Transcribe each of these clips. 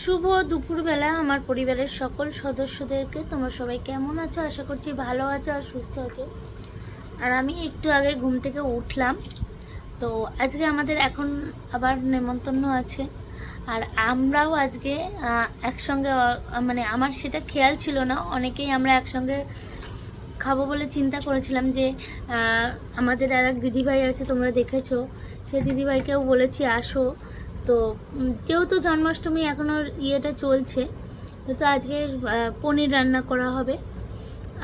শুভ দুপুরবেলা আমার পরিবারের সকল সদস্যদেরকে। তোমরা সবাই কেমন আছো? আশা করছি ভালো আছো আর সুস্থ আছো। আর আমি একটু আগে ঘুম থেকে উঠলাম। তো আজকে আমাদের এখন আবার নেমন্তন্ন আছে। আর আমরাও আজকে একসঙ্গে মানে আমার সেটা খেয়াল ছিল না। অনেকেই আমরা একসঙ্গে খাব বলে চিন্তা করেছিলাম যে আমাদের আর এক দিদিভাই আছে, তোমরা দেখেছ। সেই দিদিভাইকেও বলেছি, আসো। তো যেহেতু জন্মাষ্টমী এখনও ইয়েটা চলছে, তো আজকে পনির রান্না করা হবে,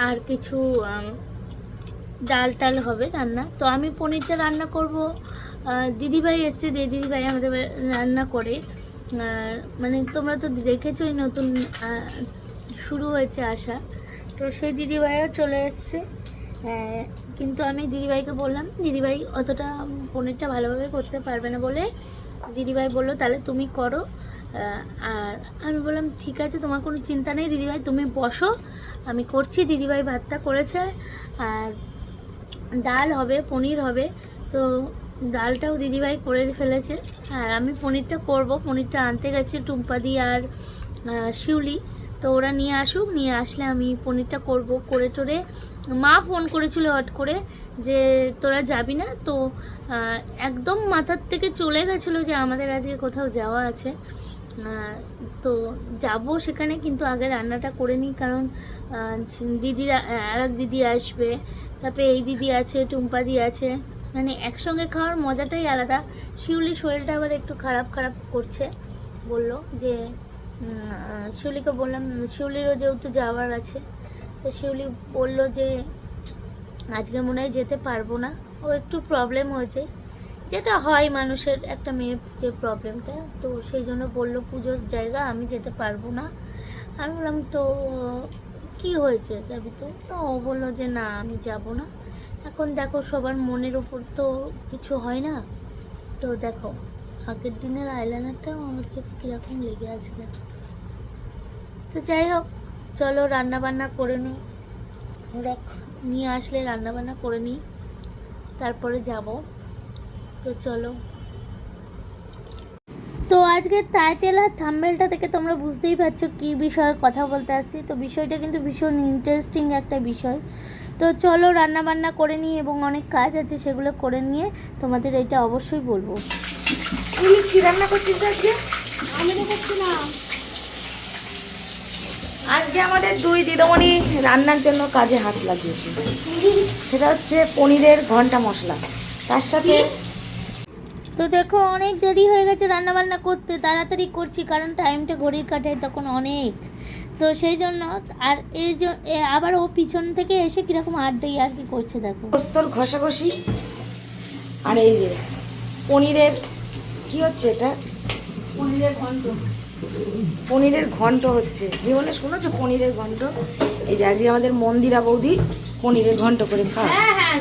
আর কিছু ডাল টাল হবে রান্না। তো আমি পনিরটা রান্না করব দিদিভাই এসছে যে দিদিভাই আমাদের রান্না করে। মানে তোমরা তো দেখেছোই নতুন শুরু হয়েছে আসা তো সেই দিদিভাইও চলে এসছে। কিন্তু আমি দিদিভাইকে বললাম, দিদিভাই, অতটা পনিরটা ভালোভাবে করতে পারবে না বলে দিদিভাই বলল, তাহলে তুমি করো। আর আমি বললাম, ঠিক আছে, তোমার কোনো চিন্তা নেই দিদিভাই, তুমি বসো। আমি করছি, দিদিভাই ভাতটা করেছে। আর ডাল হবে, পনির হবে। তো ডালটাও দিদিভাই করে ফেলেছে। আর আমি পনিরটা করব। পনিরটা আনতে গেছে টুম্পাদি আর শিউলি। তো ওরা নিয়ে আসুক, নিয়ে আসলে আমি পনিরটা করব। করে টোরে মা ফোন করেছিল হট করে যে, তোরা যাবি না? তো একদম মাথার থেকে চলে গেছিল যে, আমাদের আজকে কোথাও যাওয়া আছে। তো যাব সেখানে কিন্তু আগে রান্নাটা করে নিই, কারণ দিদিরা আর এক দিদি আসবে। তারপরে এই দিদি আছে, টুম্পা দি আছে। মানে একসঙ্গে খাওয়ার মজাটাই আলাদা। শিউলি শরীরটা আবার একটু খারাপ খারাপ করছে। বলল যে শিউলিকে বললাম, শিউলিরও যেহেতু যাওয়ার আছে, তো শিউলি বলল যে, আজকে মনে হয় যেতে পারব না। ও একটু প্রবলেম হয়েছে। যেটা হয় মানুষের, একটা মেয়ের যে প্রবলেমটা তো সেই জন্য বলল, পুজোর জায়গা, আমি যেতে পারব না। আমি বললাম, তো, কি হয়েছে যাবি তো? তো ও বলল যে, না, আমি যাব না। এখন দেখো, সবার মনের উপর তো কিছু হয় না। তো দেখো, আগের দিনের আইলাইনারটাও আমার চোখে কীরকম লেগে আছে দেখো। তো যাই হোক চলো রান্না বান্না করে নিই ওরা নিয়ে আসলে রান্না বান্না করে নিই তারপরে যাব। তো চলো। তো আজকের টাইটেল আর থাম্বেলটা থেকে তোমরা বুঝতেই পারছ কী বিষয়ে কথা বলতে আসছি। তো বিষয়টা কিন্তু ভীষণ ইন্টারেস্টিং একটা বিষয়। তো চলো রান্না বান্না করে নিই এবং অনেক কাজ আছে সেগুলো করে নিয়ে তোমাদের এটা অবশ্যই বলব। কি রান্না করছিস আজকে? আমি তো করছি না। আজকে আমাদের দুই দিদিমণি রান্নার জন্য কাজে হাত লাগিয়েছে। সেটা হচ্ছে পনিরের ঘণ্টা মশলা। তার সাথে তো দেখো অনেক দেরি হয়ে গেছে রান্না বান্না করতে তাড়াতাড়ি করছি কারণ টাইমটা ঘড়ির কাটায় তখন অনেক। তো সেই জন্য আর এর জন্য আবার ও পিছন থেকে এসে কীরকম আড্ডাই আর কি করছে দেখো। পোস্তর ঘষাঘষি আর এই যে পনিরের কি হচ্ছে এটা? পনিরের ঘন্ট। পনিরের ঘন্ট হচ্ছে। জীবনে শুনেছো পনিরের ঘন্ট? এই যে আজকে আমাদের মন্দিরা বৌদি পনিরের ঘন্ট করে খাওয়া হ্যাঁ হ্যাঁ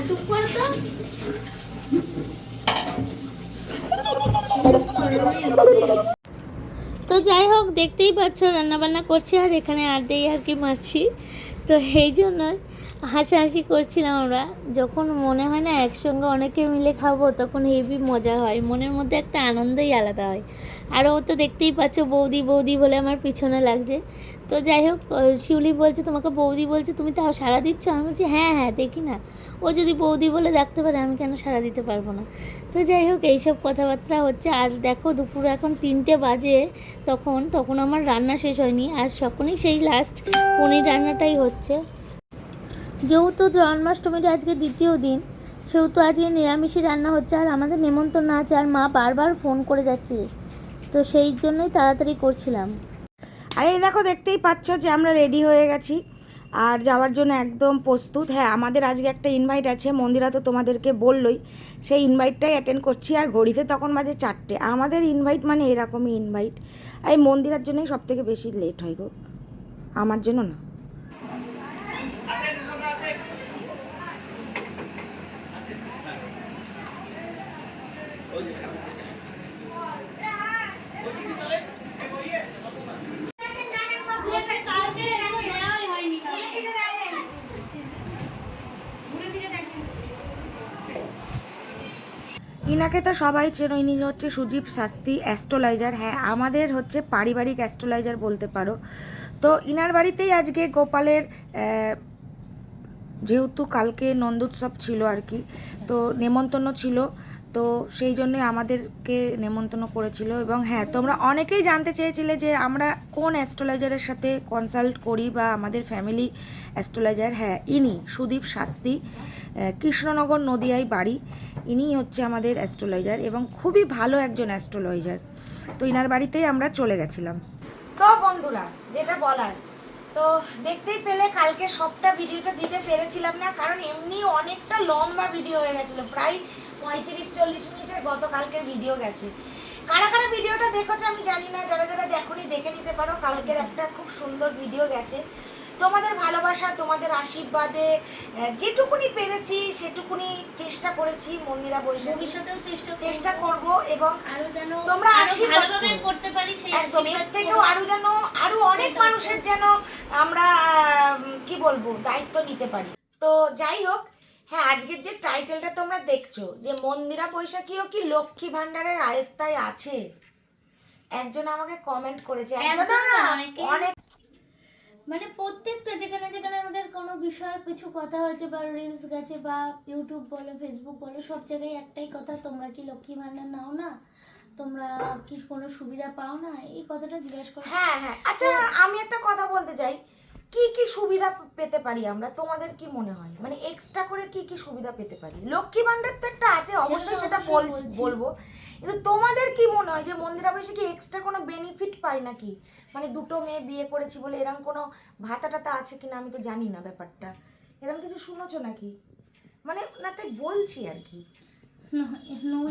তো যাই হোক, দেখতেই পাচ্ছ রান্নাবান্না করছি আর এখানে আড্ডাই আর কি মারছি। তো এই জন্য হাসাহাসি করছিলাম আমরা। যখন মনে হয় না একসঙ্গে অনেকে মিলে খাব, তখন হেভি মজা হয়। মনের মধ্যে একটা আনন্দই আলাদা হয়। আর ও তো দেখতেই পাচ্ছ বৌদি বৌদি বলে আমার পিছনে লাগছে। তো যাই হোক শিউলি বলছে, তোমাকে বৌদি বলছে, তুমি তাও সাড়া দিচ্ছ? আমি বলছি হ্যাঁ হ্যাঁ দেখি না। ও যদি বৌদি বলে ডাকতে পারে, আমি কেন সাড়া দিতে পারব না? তো যাই হোক, এইসব কথাবার্তা হচ্ছে। আর দেখো, দুপুর এখন তিনটে বাজে, তখন তখন আমার রান্না শেষ হয়নি। আর সকলেই সেই লাস্ট পনির রান্নাটাই হচ্ছে। যেহেতু জন্মাষ্টমীটা আজকে দ্বিতীয় দিন, সেহেতু আজকে নিরামিষই রান্না হচ্ছে। আর আমাদের নেমন্তন্ন আছে, আর মা বারবার ফোন করে যাচ্ছে। তো সেই জন্যই তাড়াতাড়ি করছিলাম। আর এই দেখো, দেখতেই পাচ্ছ যে আমরা রেডি হয়ে গেছি। আর যাওয়ার জন্য একদম প্রস্তুত। হ্যাঁ আমাদের আজকে একটা ইনভাইট আছে, মন্দিরা তো তোমাদেরকে বললই। সেই ইনভাইটটাই অ্যাটেন্ড করছি, আর ঘড়িতে তখন বাজে চারটে। আমাদের ইনভাইট মানে এরকমই ইনভাইট এই মন্দিরার জন্যই সব থেকে বেশি লেট হয় গো। আমার জন্য না। ইনাকে তো সবাই চেনো, ইনি হচ্ছে সুদীপ শাস্তি অ্যাস্ট্রোলাইজার। হ্যাঁ আমাদের হচ্ছে পারিবারিক অ্যাস্ট্রোলাইজার বলতে পারো। তো ইনার বাড়িতেই আজকে গোপালের যেহেতু কালকে নন্দোৎসব ছিল আর কি, তো নেমন্তন্ন ছিল, তো সেই জন্য আমাদেরকে নেমন্তন্ন করেছিল। এবং হ্যাঁ তোমরা অনেকেই জানতে চেয়েছিলে যে আমরা কোন অ্যাস্ট্রোলজারের সাথে কনসাল্ট করি বা আমাদের ফ্যামিলি অ্যাস্ট্রোলজার হ্যাঁ ইনি সুদীপ শাস্তি কৃষ্ণনগর নদিয়ায় বাড়ি ইনিই হচ্ছে আমাদের অ্যাস্ট্রোলজার এবং খুবই ভালো একজন অ্যাস্ট্রোলজার। তো ইনার বাড়িতেই আমরা চলে গেছিলাম। তো বন্ধুরা, যেটা বলার তো দেখতেই পেলে কালকে সবটা ভিডিওটা দিতে পেরেছিলাম না, কারণ এমনি অনেকটা লম্বা ভিডিও হয়ে গেছিল, প্রায় পঁয়ত্রিশ চল্লিশ মিনিটের গতকালকের ভিডিও গেছে। কারা কারা ভিডিওটা দেখেছ আমি জানি না, যারা যারা দেখনি দেখে নিতে পারো, কালকের একটা খুব সুন্দর ভিডিও গেছে। তোমাদের ভালোবাসা তোমাদের আশীর্বাদে যেটুকুনি পেরেছি সেটুকুনি চেষ্টা করেছি মন্দিরা বৈশাখী। ভবিষ্যতেও চেষ্টা। চেষ্টা করব এবং আরও যেন তোমরা আশীর্বাদ করতে পারি সেই একদম এর থেকেও আরও যেন আরও অনেক মানুষের যেন আমরা কি বলব দায়িত্ব নিতে পারি। তো যাই হোক হ্যাঁ আজকের যে টাইটেলটা তোমরা দেখছ যে মন্দিরা বৈশাখীও কি লক্ষ্মী ভান্ডারের আয়ত্তায় আছে? একজন আমাকে কমেন্ট করেছে। একজন না, অনেক মানে প্রত্যেকটা যেখানে যেখানে আমাদের কোনো বিষয়ে কিছু কথা হয়েছে বা রিলস গেছে বা ইউটিউব বলো ফেসবুক বলো সব জায়গায় একটাই কথা তোমরা কি লক্ষ্মী ভান্ডার নাও না? তোমরা কি কোনো সুবিধা পাও না? এই কথাটা জিজ্ঞেস করো। হ্যাঁ হ্যাঁ। আচ্ছা আমি একটা কথা বলতে চাই। কি কি সুবিধা পেতে পারি আমরা? তোমাদের কি মনে হয়? মানে এক্সট্রা করে কি কি সুবিধা পেতে পারি? লক্ষ্মী ভান্ডার তো একটা আছে অবশ্যই সেটা বলব। কিন্তু তোমাদের কি মনে হয় যে মন্দিরা বসে কি এক্সট্রা কোনো বেনিফিট পাই নাকি? মানে দুটো মেয়ে বিয়ে করেছি বলে এরকম কোনো ভাতা টাতা আছে কিনা আমি তো জানি না ব্যাপারটা। এরকম কিছু শুনেছো নাকি? মানে না তাই বলছি আর কি।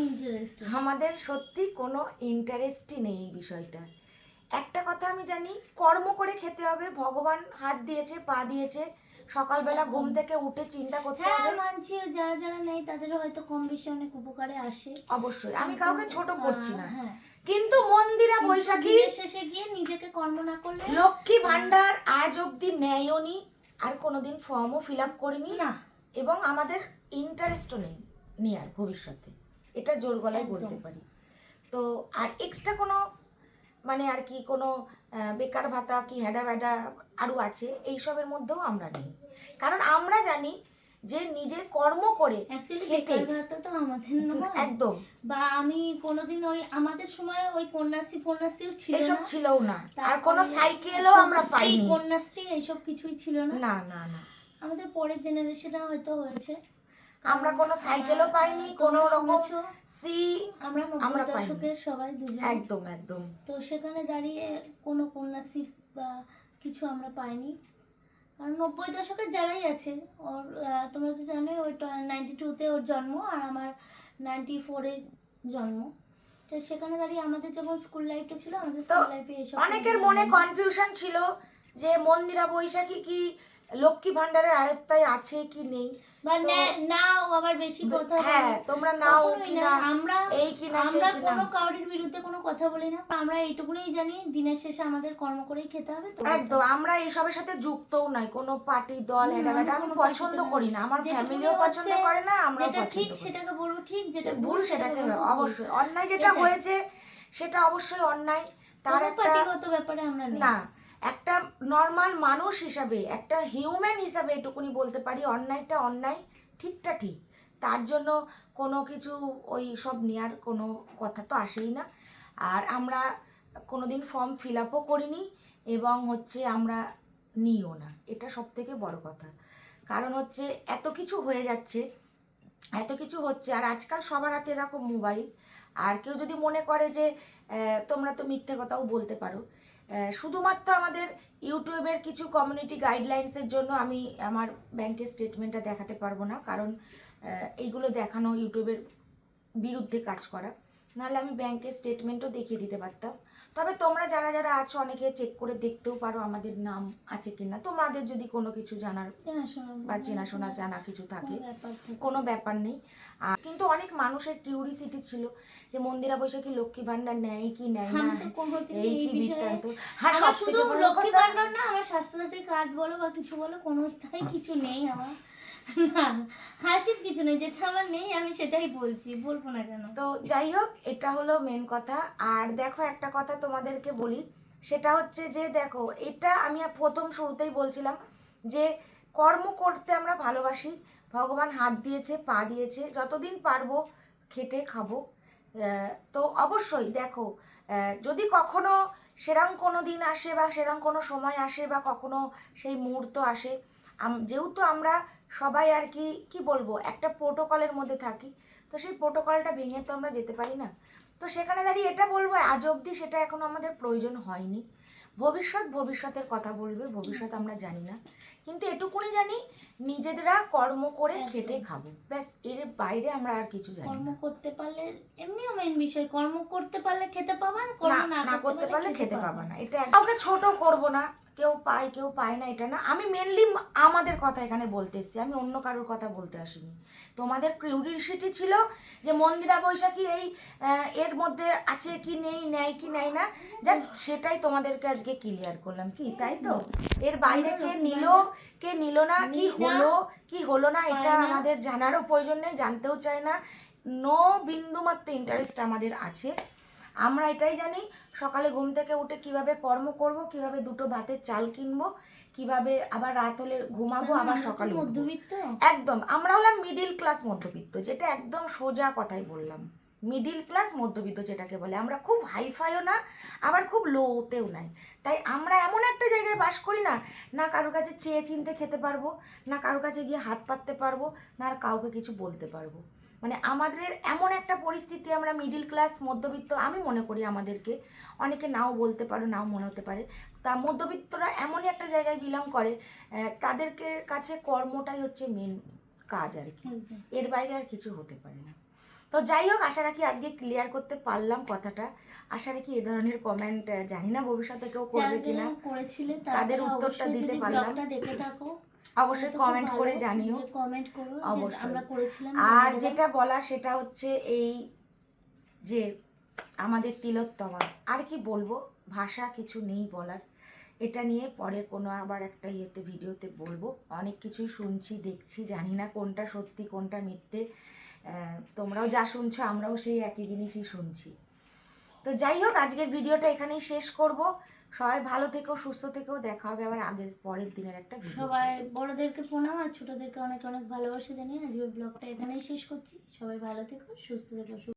ইন্টারেস্ট আমাদের সত্যি কোনো ইন্টারেস্টই নেই এই বিষয়টা। একটা কথা আমি জানি কর্ম করে খেতে হবে ভগবান হাত দিয়েছে পা দিয়েছে। সকালবেলা ঘুম থেকে উঠে চিন্তা করতে হ্যাঁ হবে। মানছি যারা যারা নেই তাদের হয়তো কম বেশি অনেক উপকারে আসে। অবশ্যই আমি কাউকে ছোট করছি না। হ্যাঁ। কিন্তু মন্দিরা বৈশাখী শেষে গিয়ে নিজেকে কর্ম না করলে লক্ষ্মী ভান্ডার আজ অবধি নেয়ও নি আর কোনোদিন ফর্মও ফিল আপ করিনি না। এবং আমাদের ইন্টারেস্টও নেই নেওয়ার ভবিষ্যতে। এটা জোর গলায় বলতে পারি। তো আর এক্সট্রা কোনো মানে আর কি কোনো বেকার ভাতা কি হ্যাডা ব্যাডা আরও আছে এইসবের মধ্যেও আমরা নেই। কারণ আমরা জানি যে নিজে কর্ম করে বেকার ভাতা তো আমাদের নয়। একদম। বা আমি কোনোদিন ওই আমাদের সময় ওই কন্যাশ্রী ফন্যাশ্রীও ছিল এইসব না ছিলও না। আর কোনো সাইকেলও আমরা পাইনি। কন্যাশ্রী এইসব কিছুই ছিল না। না না না। আমাদের পরের জেনারেশনে হয়তো হয়েছে। আমরা কোনো সাইকেলও পাইনি কোনো রকম সি আমরা আমরা। দশকের সবাই দুজন। একদম একদম। তো সেখানে দাঁড়িয়ে কোনো কন্যাশ্রী বা কিছু আমরা পাইনি। কারণ নব্বই দশকের যারাই আছে ওর তোমরা তো জানো ওই নাইনটি টুতে ওর জন্ম আর আমার নাইনটি ফোরে জন্ম। তো সেখানে দাঁড়িয়ে আমাদের যখন স্কুল লাইফটা ছিল আমাদের স্কুল লাইফে অনেকের মনে কনফিউশন ছিল যে মন্দিরা বৈশাখী কি লক্ষ্মী ভান্ডারের আয়ত্তায় আছে কি নেই? নাও আবার বেশি কথা হ্যাঁ তোমরা নাও কি না। আমরা এই কি না আমরা কোনো কাউরির বিরুদ্ধে কোনো কথা বলি না। আমরা জানি দিনের শেষে আমাদের কর্ম করেই খেতে হবে তো একদম আমরা সাথে যুক্তও নাই কোনো পার্টি দল এটা আমি পছন্দ করি না আমার ফ্যামিলিও পছন্দ করে না আমরাও যেটা ঠিক সেটাকে বলব ঠিক যেটা ভুল সেটাকে অবশ্যই অন্যায় যেটা হয়েছে সেটা অবশ্যই অন্যায় তার একটা ব্যাপারে আমরা না একটা নর্মাল মানুষ হিসাবে, একটা হিউম্যান হিসাবে এটুকুনি বলতে পারি, অন্যায়টা অন্যায়, ঠিকটা ঠিক। তার জন্য কোনো কিছু ওই সব নেওয়ার কোনো কথা তো আসেই না। আর আমরা কোনো দিন ফর্ম ফিল আপও করিনি এবং হচ্ছে আমরা নিও না। এটা সব থেকে বড় কথা। কারণ হচ্ছে এত কিছু হয়ে যাচ্ছে, এত কিছু হচ্ছে, আর আজকাল সবার হাতে এরকম মোবাইল আর কেউ যদি মনে করে যে তোমরা তো মিথ্যে কথাও বলতে পারো শুধুমাত্র আমাদের ইউটিউবের কিছু কমিউনিটি গাইডলাইন্সের জন্য আমি আমার ব্যাংকের স্টেটমেন্টটা দেখাতে পারব না, কারণ এইগুলো দেখানো ইউটিউবের বিরুদ্ধে কাজ করা। নাহলে আমি ব্যাংকের স্টেটমেন্টও দেখিয়ে দিতে পারতাম। তবে তোমরা যারা যারা আছো অনেকে চেক করে দেখতেও পারো আমাদের নাম আছে কিনা। তোমাদের যদি কোনো কিছু জানার বা চেনাশোনা জানা কিছু থাকে কোনো ব্যাপার নেই। আর কিন্তু অনেক মানুষের কিউরিসিটি ছিল যে মন্দিরা বৈশাখী লক্ষ্মী ভান্ডার নেয় কি নেয় না এই কি বৃত্তান্ত? আমার সব থেকে বড় লক্ষ্মী কথা না আমার স্বাস্থ্যসাথী কার্ড বলো বা কিছু বলো কোনোটাই কিছু নেই আমার। হাসির কিছু নেই, যেটা আমার নেই, আমি সেটাই বলছি, বলব না কেন? তো যাই হোক, এটা হলো মেন কথা। আর দেখো, একটা কথা তোমাদেরকে বলি, সেটা হচ্ছে যে, দেখো, এটা আমি প্রথম শুরুতেই বলছিলাম যে, কর্ম করতে আমরা ভালোবাসি, ভগবান হাত দিয়েছে, পা দিয়েছে, যতদিন পারব খেটে খাব। তো অবশ্যই দেখো যদি কখনো সেরম কোনো দিন আসে বা সেরম কোনো সময় আসে বা কখনো সেই মুহূর্ত আসে যেহেতু আমরা সবাই আর কি কি বলব, একটা প্রোটোকলের মধ্যে থাকি। তো সেই প্রোটোকলটা ভেঙে তো আমরা যেতে পারি না। তো সেখানে দাঁড়িয়ে এটা বলব, আজ অবধি সেটা এখন আমাদের প্রয়োজন হয়নি। ভবিষ্যৎ ভবিষ্যতের কথা বলবে, ভবিষ্যৎ আমরা জানি না। কিন্তু এটুকুনি জানি নিজেদেরা কর্ম করে খেটে খাব। ব্যাস এর বাইরে আমরা আর কিছু জানি কর্ম করতে পারলে এমনিও মেন বিষয় কর্ম করতে পারলে খেতে পাবা কর্ম না না করতে পারলে খেতে পাবা না। এটা কাউকে ছোট করব না। কেউ পায় কেউ পায় না এটা না। আমি মেনলি আমাদের কথা এখানে বলতে এসেছি। আমি অন্য কারোর কথা বলতে আসিনি। তোমাদের কিউরিয়াসিটি ছিল যে মন্দিরা বৈশাখী এই এর মধ্যে আছে কি নেই নেয় কি নেয় না? জাস্ট সেটাই তোমাদেরকে আজকে ক্লিয়ার করলাম। কি তাই তো? এর বাইরে কে নিল? কে নিল না কি হলো কি হলো না এটা আমাদের জানারও প্রয়োজন নেই জানতেও চাই না। নো বিন্দু মাত্র ইন্টারেস্ট আমাদের আছে। আমরা এটাই জানি সকালে ঘুম থেকে উঠে কীভাবে কর্ম করব কীভাবে দুটো ভাতের চাল কিনবো কীভাবে আবার রাত হলে ঘুমাবো আবার সকালে মধ্যবিত্ত। একদম আমরা হলাম মিডিল ক্লাস মধ্যবিত্ত যেটা একদম সোজা কথাই বললাম। মিডিল ক্লাস মধ্যবিত্ত যেটাকে বলে। আমরা খুব হাইফাইও না আবার খুব লোতেও নাই। তাই আমরা এমন একটা জায়গায় বাস করি না না কারোর কাছে চেয়ে চিনতে খেতে পারব না কারোর কাছে গিয়ে হাত পাততে পারব না আর কাউকে কিছু বলতে পারব। মানে আমাদের এমন একটা পরিস্থিতি আমরা মিডিল ক্লাস মধ্যবিত্ত আমি মনে করি আমাদেরকে। অনেকে নাও বলতে পারো নাও মনে হতে পারে। তা মধ্যবিত্তরা এমনই একটা জায়গায় বিলং করে তাদেরকে কাছে কর্মটাই হচ্ছে মেন কাজ আর কি। এর বাইরে আর কিছু হতে পারে না। তো যাই হোক আশা রাখি আজকে ক্লিয়ার করতে পারলাম কথাটা। আশা রাখি এ ধরনের কমেন্ট জানি না ভবিষ্যতে কেউ করবে কিনা। তাদের উত্তরটা দিতে পারলাম। দেখে থাকো। অবশ্যই কমেন্ট করে জানিও। কমেন্ট করো অবশ্যই। আমরা করেছিলাম আর যেটা বলা সেটা হচ্ছে এই যে আমাদের তিলোত্তমা আর কি বলব? ভাষা কিছু নেই বলার। এটা নিয়ে পরে কোনো আবার একটা ইয়েতে, ভিডিওতে বলব। অনেক কিছুই শুনছি, দেখছি, জানি না কোনটা সত্যি, কোনটা মিথ্যে। তোমরাও যা শুনছো, আমরাও সেই একই জিনিসই শুনছি। তো যাই হোক, আজকের ভিডিওটা এখানেই শেষ করব। সবাই ভালো থেকো, সুস্থ থেকো। দেখা হবে আবার আগের, পরের দিনের একটা সবাই, বড়দেরকে প্রণাম আর ছোটদেরকে অনেক অনেক ভালোবাসা জানিয়ে আজকে ব্লগটা এখানেই শেষ করছি। সবাই ভালো থেকো, সুস্থ থেকো